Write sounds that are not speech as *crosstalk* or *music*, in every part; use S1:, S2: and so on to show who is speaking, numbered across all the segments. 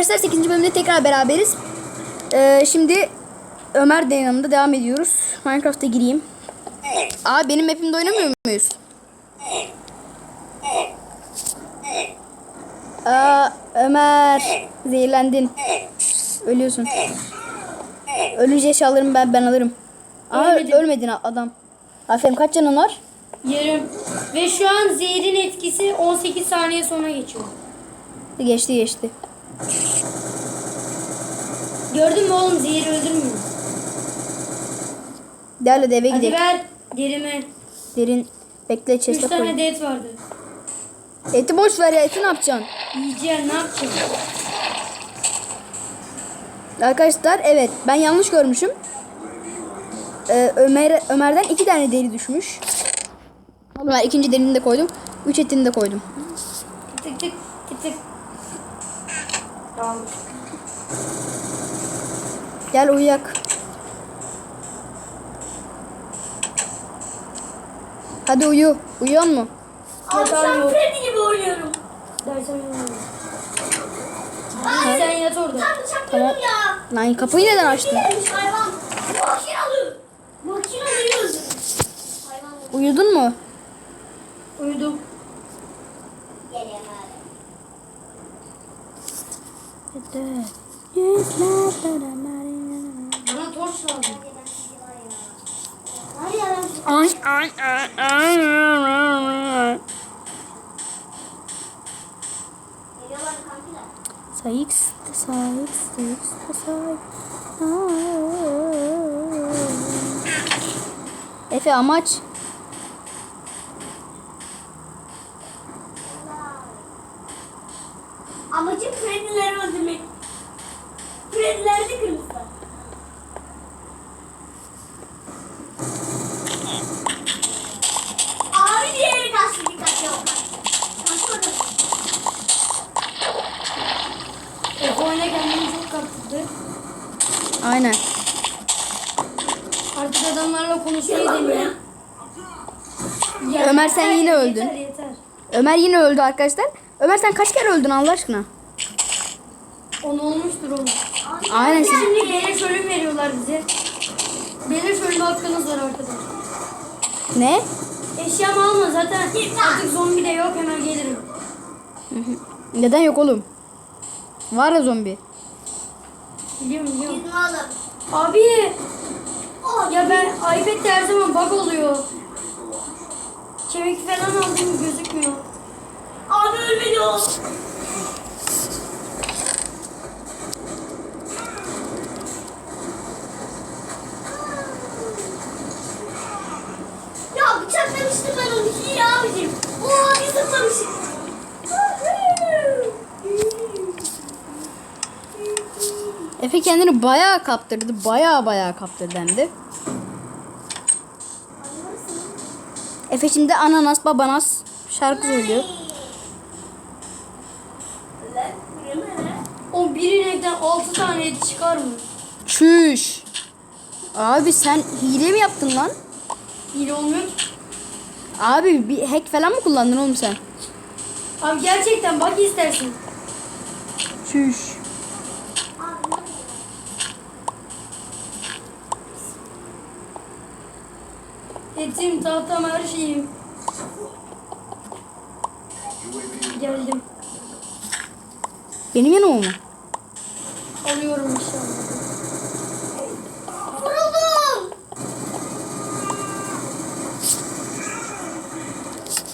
S1: arkadaşlar 8. bölümde tekrar beraberiz. Ee, şimdi Ömer de yanımda devam ediyoruz. Minecraft'a gireyim. Aa benim map'imde oynamıyor muyuz? Aa Ömer zehirlendin. Ölüyorsun. Ölünce eşyalarımı ben ben alırım. Aa
S2: Ölmedim.
S1: ölmedin adam. Aferin kaç canın var?
S2: Yarım. Ve şu an zehrin etkisi 18 saniye sonra geçiyor.
S1: Geçti geçti.
S2: Gördün mü oğlum zehir öldürmüyor.
S1: Gel hadi eve
S2: Hadi
S1: gidelim.
S2: ver derime.
S1: Derin bekle
S2: 3
S1: chest'e koy.
S2: tane det vardı.
S1: Eti boş ver ya eti ne yapacaksın?
S2: Yiyeceğim ne yapacağım?
S1: Arkadaşlar evet ben yanlış görmüşüm. Ee, Ömer Ömer'den iki tane deri düşmüş. Oğlum ben ikinci derini de koydum. Üç etini de koydum.
S2: Tık tık tık tık. Tamam.
S1: Gel uyuyak. Hadi uyu. Uyuyor mu?
S2: Abi sen
S3: Freddy gibi oynuyorum.
S2: Dersen yanıyorum. Sen yat orada.
S3: Ben
S1: Tamam.
S3: bıçaklıyorum ya.
S1: Lan kapıyı neden açtın?
S3: Hayvan? Makinalı. Makinalı.
S1: Uyudun mu?
S2: Uyudum.
S3: Geliyor abi. Ben
S1: Ay ay ay ay.
S3: geliyorlar kankiler.
S1: Sayık sayık sayık sayık. Efe amaç
S3: Amacım Freddy'leri öldürmek. Freddy'leri de kırmızı. Abi diğeri kaçtı dikkat yok. Kaçmadı.
S2: Efe oyuna kendini çok kaptırdı.
S1: aynen.
S2: Artık adamlarla konuşmayı deniyor. Ya,
S1: Ömer, sen yine öldün.
S2: Yeter yeter.
S1: Ömer yine öldü arkadaşlar. Ömer sen kaç kere öldün Allah aşkına?
S2: Onu olmuştur oğlum.
S1: Aynen siz.
S2: Şimdi beleş ölüm veriyorlar bize. Beleş ölme hakkınız var arkadaşlar.
S1: Ne?
S2: Eşyamı alma zaten artık zombi de yok hemen gelirim.
S1: Neden yok oğlum? Var ya zombi.
S2: Biliyorum biliyorum. Abi ya ben iPad'de her zaman bug oluyor. Kemik falan aldım gözükmüyor.
S3: Abi o. Ya bıçaklamıştım ben onu. İyi abicim. Oo bir zıplamışım.
S1: Efe kendini bayağı kaptırdı. Bayağı bayağı kaptırdı hem de. Efe şimdi ananas babanas şarkı söylüyor.
S2: O bir inekten 6 tane et çıkar mı?
S1: Çüş. Abi sen hile mi yaptın lan?
S2: Hile olmuyor ki.
S1: Abi bir hack falan mı kullandın oğlum sen?
S2: Abi gerçekten bak istersin.
S1: Çüş.
S2: Etim, tahtam, her şeyim. Geldim.
S1: Benim yanıma mı?
S2: Alıyorum inşallah.
S3: Vuruldum.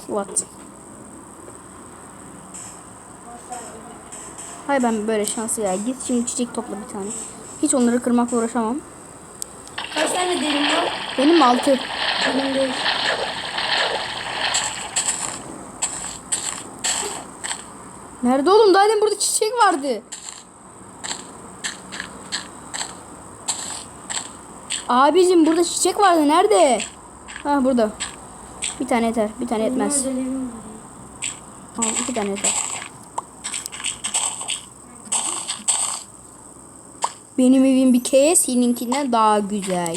S1: What? Hay ben böyle şanslı ya. Git şimdi çiçek topla bir tane. Hiç onları kırmakla uğraşamam.
S2: Kaç tane derim var?
S1: Benim altı.
S2: Beş.
S1: Nerede oğlum? Daha demin burada çiçek vardı. Abicim burada çiçek vardı. Nerede? Ha burada. Bir tane yeter. Bir tane yetmez. Al iki tane yeter. Benim evim bir kere seninkinden daha güzel.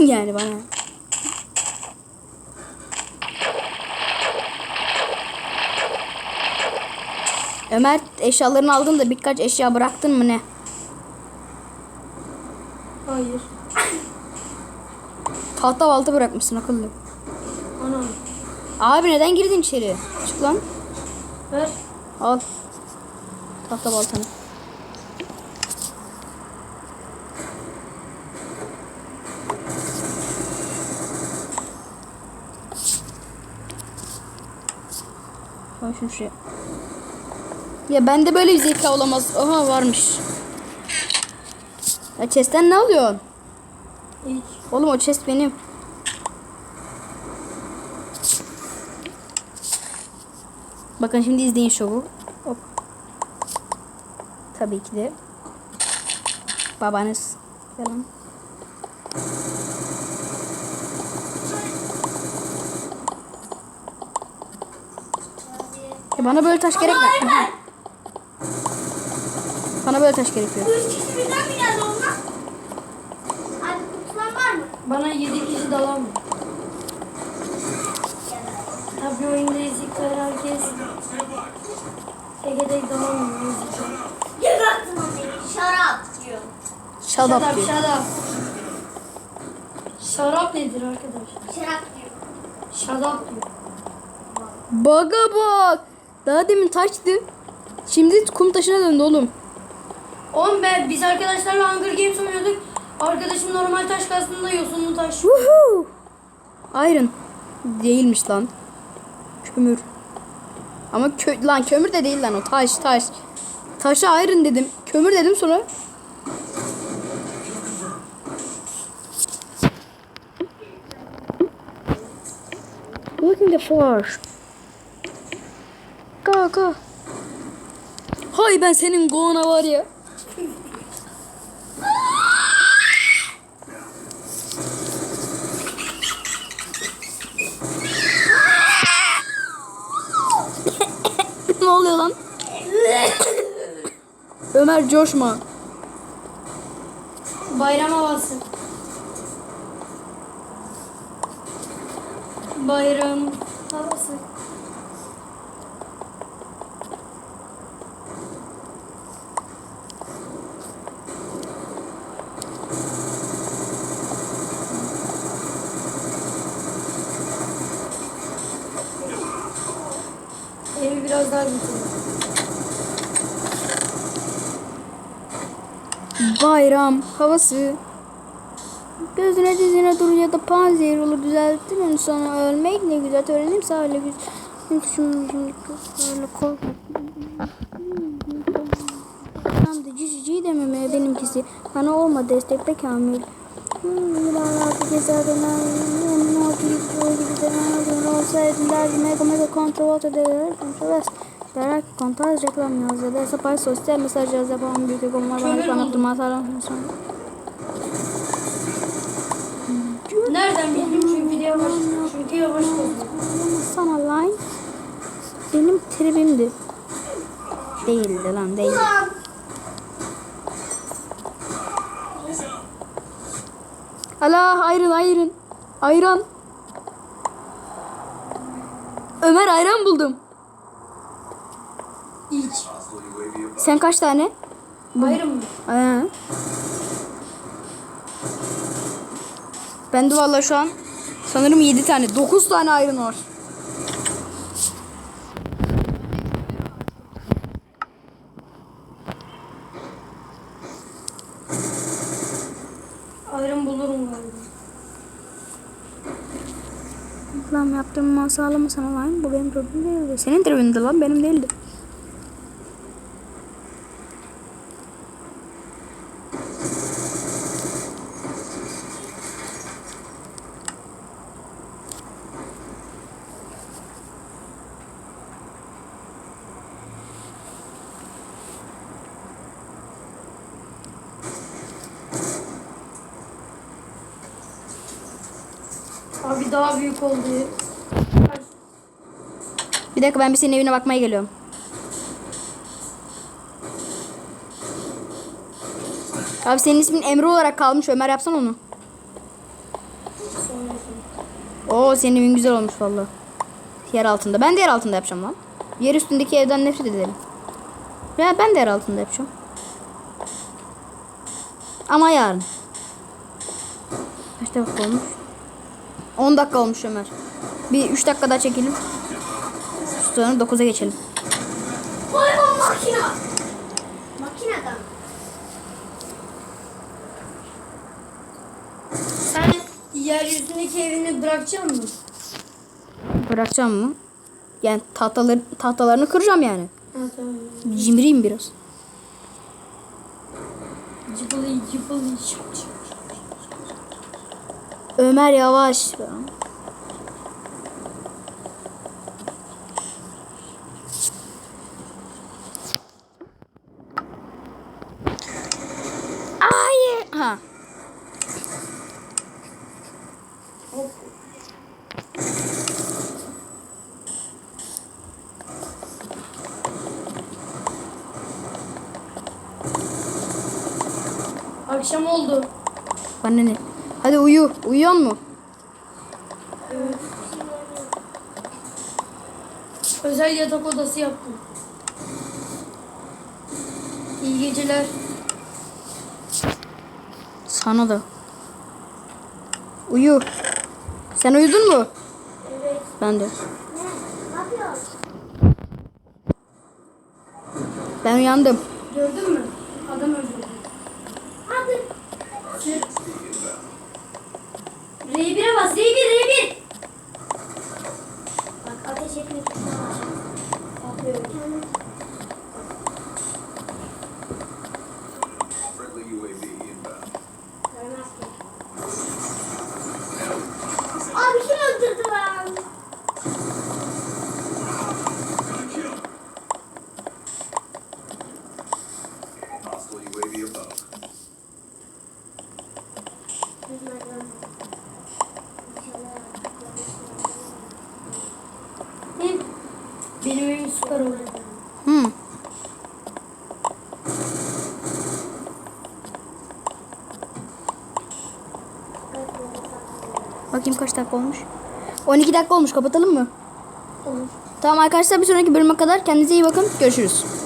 S1: *laughs* Yani bana. Ömer eşyalarını aldın da birkaç eşya bıraktın mı ne?
S2: Hayır. *laughs*
S1: Tahta balta bırakmışsın akıllı.
S2: Anam.
S1: Abi neden girdin içeri? Çık lan.
S2: Ver.
S1: Al. Tahta baltanı. Şunu şuraya. Ya bende böyle bir zeka olamaz. Aha varmış. Ya chest'ten ne alıyorsun?
S2: İlk.
S1: Oğlum o chest benim. Bakın şimdi izleyin şovu. Hop. Tabii ki de babanız falan. Ya bana böyle taş gerekmiyor.
S3: Ömer.
S1: Bana böyle taş gerekiyor.
S3: Bu üç kişi birden mi geldi onlar? Abi var mı?
S2: Bana 7 kişi dalan mı? Tabii oyunda ezikler herkes. Tek dalamıyor ezikler.
S3: Gebertin onu beni. Şarap diyor.
S2: Şarap
S1: diyor.
S2: şarap. Şarap nedir arkadaş?
S3: Şarap diyor.
S2: Şarap diyor.
S1: Baga bak. Daha demin taştı. Şimdi kum taşına döndü oğlum.
S2: Oğlum be biz arkadaşlarla Hunger Games oynuyorduk. Arkadaşım normal taş kastında yosunlu taş.
S1: Woohoo! Iron. Değilmiş lan. Kömür. Ama kö lan kömür de değil lan o taş taş. Taşa iron dedim. Kömür dedim sonra. Looking the force. Go. Hay ben senin go'na var ya. ne oluyor lan? Ömer coşma.
S2: Bayram havası. Bayram havası. Evi biraz daha büyütelim.
S1: Bayram havası. Gözüne dizine dur ya da panzehir olur düzeltir onu sana ölmek ne güzel öğrenim sağlık güzel. Şimdi şimdi öyle korkma. Tam da cici dememe benimkisi. Bana olma destekte kamil. Yılanlarda gibi de ne olsaydı derdi mega mega kontrol değerler kontrol Derek kontaj reklam yazdı. Desa pay sosyal mesaj yazdı. Yapan büyük ekonomiler
S2: buldum.
S1: kanıtlı masalar sonra.
S2: Nereden bildim çünkü yavaş çünkü yavaş.
S1: Sana line benim tribimdi. Değildi lan değil.
S3: Ulan.
S1: Ala ayran ayran. Ayran. Ömer ayran buldum. Sen kaç tane?
S2: Ayrı mı?
S1: Ee. Ben de valla şu an sanırım 7 tane. 9 tane ayran var.
S2: Ayrım bulurum galiba.
S1: Lan yaptığım mal sağlama sana lan. Bu benim tribim değildi. Senin tribindi lan benim değildi.
S2: Abi daha büyük oldu.
S1: Bir dakika ben bir senin evine bakmaya geliyorum. Abi senin ismin Emre olarak kalmış. Ömer yapsan onu. Oo senin evin güzel olmuş valla. Yer altında. Ben de yer altında yapacağım lan. Yer üstündeki evden nefret edelim. Ya ben de yer altında yapacağım. Ama yarın. Kaç dakika olmuş? 10 dakika olmuş Ömer. Bir 3 dakika daha çekelim. Sonra 9'a geçelim.
S3: Vay o makina. Makineden.
S2: Sen yeryüzündeki evini bırakacak mısın?
S1: Bırakacağım mı? Yani tahtaları, tahtalarını kıracağım yani.
S2: Tamam.
S1: Cimriyim biraz.
S2: Cıbılı cıbılı şıp.
S1: Ömer yavaş. Hayır. Ha.
S2: Akşam oldu.
S1: Bana ne? Hadi uyu. Uyuyor mu?
S2: Özel yatak odası yaptım. İyi geceler.
S1: Sana da. Uyu. Sen uyudun mu?
S3: Evet.
S1: Ben de.
S3: Ne? Ne yapıyorsun?
S1: Ben uyandım.
S2: Gördün mü? Adam öldürdü.
S1: 음. Bakayım kaç dakika olmuş. 12 dakika olmuş. Kapatalım mı?
S3: Olur.
S1: Tamam arkadaşlar bir sonraki bölüme kadar kendinize iyi bakın. Görüşürüz.